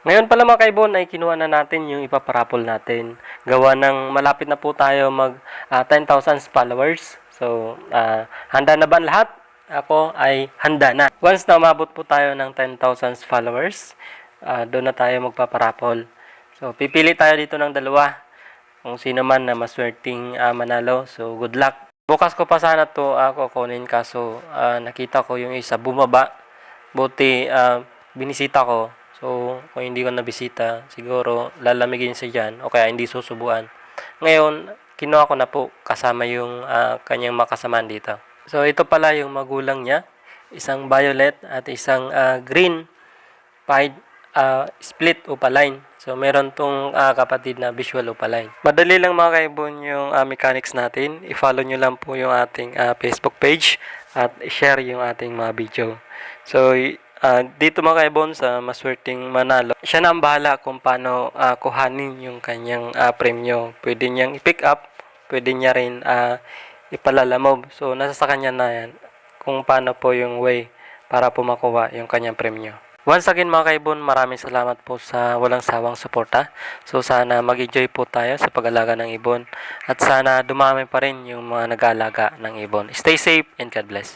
Ngayon pala mga kaibon ay kinuha na natin yung ipaparapol natin. Gawa ng malapit na po tayo mag ah, 10,000 followers. So, ah, handa na ba lahat? Ako ay handa na. Once na umabot po tayo ng 10,000 followers, ah, doon na tayo magpaparapol. So, pipili tayo dito ng dalawa. Kung sino man na maswerteng ah, manalo. So, good luck. Bukas ko pa sana to ako kunin kaso ah, nakita ko yung isa bumaba. Buti ah, binisita ko. So, kung hindi ko nabisita, siguro lalamigin siya dyan o kaya hindi susubuan. Ngayon, kinuha ko na po kasama yung ah, kanyang makasamaan dito. So, ito pala yung magulang niya. Isang violet at isang ah, green pied ah, split opaline. So, meron tong ah, kapatid na visual opaline. Madali lang mga kaibon yung ah, mechanics natin. I-follow nyo lang po yung ating ah, Facebook page at share yung ating mga video. So, ah, dito mga kaibon sa maswerteng manalo, siya na ang bahala kung paano ah, kuhanin yung kanyang ah, premyo. Pwede niyang i-pick up, pwede niya rin ah, ipalalamob. So, nasa sa kanya na yan kung paano po yung way para po makuha yung kanyang premyo. Once again mga kaibon, maraming salamat po sa walang sawang suporta. So sana mag-enjoy po tayo sa pag-alaga ng ibon at sana dumami pa rin yung mga nag-aalaga ng ibon. Stay safe and God bless.